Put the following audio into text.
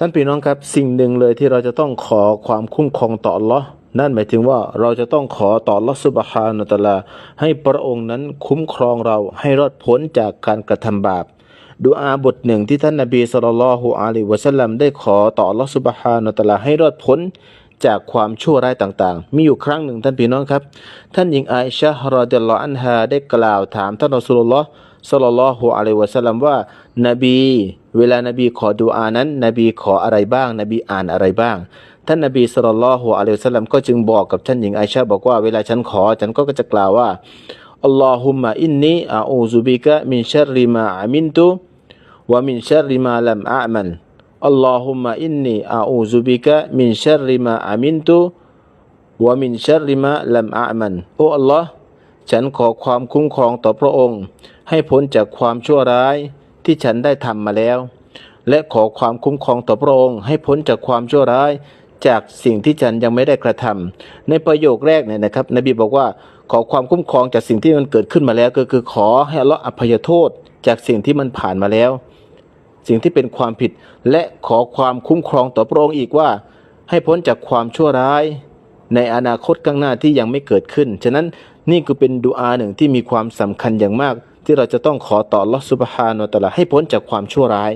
ท่านพี่น้องครับสิ่งหนึ่งเลยที่เราจะต้องขอความคุ้มครองต่อลอนั่นหมายถึงว่าเราจะต้องขอต่อลอสุบฮานุตะอาลา ให้พระองค์นั้นคุ้มครองเราให้รอดพ้นจากการกระทำบาปดูอาบทหนึ่งที่ท่านนบีศ็อลลัลลอฮุอะลัยฮิวะสัลลัมได้ขอต่อลอสุบฮานุตะอาลาให้รอดพ้น จากความชั่วร้ายต่างๆ มีอยู่ครั้งหนึ่งท่านพี่น้องครับ ท่านหญิงอาอิชะฮ์รอฎิยัลลออันฮาได้กล่าวถามท่านอซูลุลลอฮ์ศ็อลลลอฮุอะลัยวะซัลลัมว่า นบี เวลานบีขอดุอานั้น นบีขออะไรบ้าง นบีอ่านอะไรบ้าง ท่านนบีศ็อลลัลอฮุอะลัยวะซัลลัมก็จึงบอกกับท่านหญิงไอชาบอกว่าเวลาฉันขอฉันก็จะกล่าวว่าอัลลอฮุมมะอินนีอาอูซุบิกะมินชัรริมาอามินตุวะมินชัรริมาลัมอามัล อัลลอฮุมมะอินนีอาอูซุบิกะมินชัรริมาอามินตุวะมินชัรริมาลัมอามันโอ้อัลลอฮ์ฉันขอความคุ้มครองต่อพระองค์ ให้พ้นจากความชั่วร้ายที่ฉันได้ทำมาแล้ว และขอความคุ้มครองต่อพระองค์ ให้พ้นจากความชั่วร้ายจากสิ่งที่ฉันยังไม่ได้กระทำในประโยคแรกเนี่ยนะครับ นบีบอกว่าขอความคุ้มครองจากสิ่งที่มันเกิดขึ้นมาแล้ว ก็คือขอให้อัลเลาะอภัยโทษจากสิ่งที่มันผ่านมาแล้ว สิ่งที่เป็นความผิด และขอความคุ้มครองต่อพระองค์อีกว่า ให้พ้นจากความชั่วร้าย ในอนาคตข้างหน้าที่ยังไม่เกิดขึ้น ฉะนั้นนี่คือเป็นดูอาหนึ่งที่มีความสำคัญอย่างมาก ที่เราจะต้องขอต่อลอสุบฮานอตละให้พ้นจากความชั่วร้าย